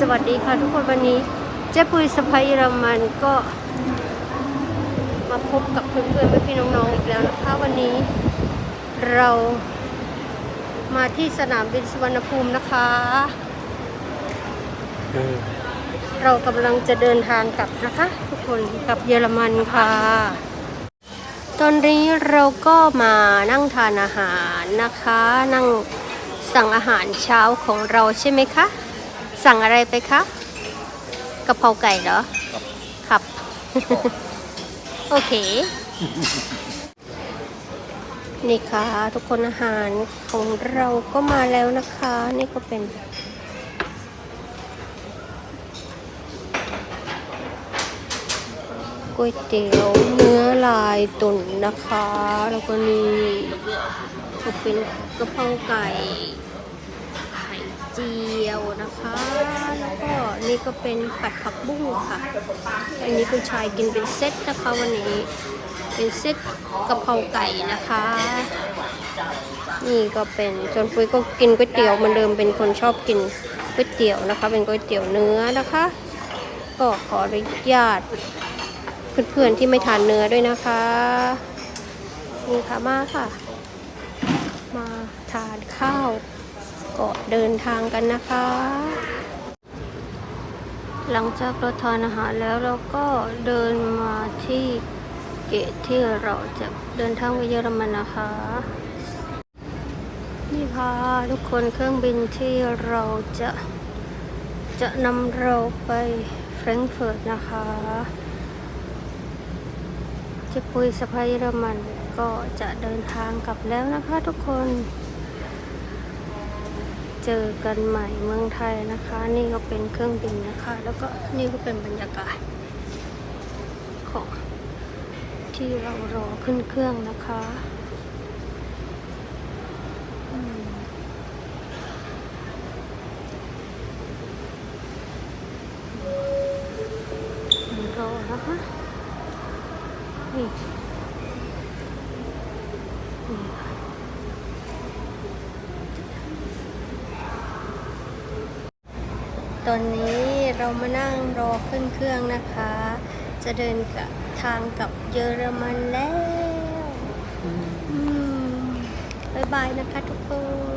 สวัสดีค่ะทุกคนวันนี้เจ๊ปุยสไปเยอรมันก็ มาพบกับเพื่อนๆไม่พี่น้องๆอีกแล้วนะคะวันนี้เรามาที่สนามบินสุวรรณภูมินะคะเออเรากำลังจะเดินทางกลับนะคะ ทุกคนกลับเยอรมันค่ะ ตอนนี้เราก็มานั่งทานอาหารนะคะ นั่งสั่งอาหารเช้าของเราใช่ไหมคะ สั่งอะไรไปคะกะเพราไก่เหรอครับ โอเค นี่ค่ะ ทุกคนอาหารของเราก็มาแล้วนะคะ นี่ก็เป็น ก๋วยเตี๋ยวเนื้อลายตุ๋นนะคะ แล้วก็นี่ก็เป็นกะเพราไก่ไข่ เจียวนะคะ แล้วก็นี่ก็เป็นผัดผักบุ้งค่ะ อันนี้คุณชายกินเป็นเซตนะคะวันนี้เป็นเซตกะเพราไก่นะคะ นี่ก็เป็นจนปุ้ยก็กินก๋วยเตี๋ยวเหมือนเดิมเป็นคนชอบกินก๋วยเตี๋ยวนะคะ เป็นก๋วยเตี๋ยวเนื้อนะคะ ก็ขออนุญาตเพื่อนๆที่ไม่ทานเนื้อด้วยนะคะนี่ค่ะมาค่ะ มาทานข้าว ก็เดินทางกันนะคะ หลังจากเราทานอาหารแล้วเราก็เดินมาที่เกตที่เราจะเดินทางไปเยอรมันนะคะ นี่ค่ะทุกคนเครื่องบินที่เราจะจะนำเราไปแฟรงก์เฟิร์ตนะคะเจะปุยสะพายเยอรมันก็จะเดินทางกลับแล้วนะคะทุกคน เจอกันใหม่เมืองไทยนะคะ นี่ก็เป็นเครื่องบินนะคะ แล้วก็นี่ก็เป็นบรรยากาศ ของที่เรารอขึ้นเครื่องนะคะรอนะคะนี่ ตอนนี้เรามานั่งรอขึ้นเครื่องนะคะ จะเดินกับทางกับเยอรมันแล้วอืมบายบายนะคะทุกคน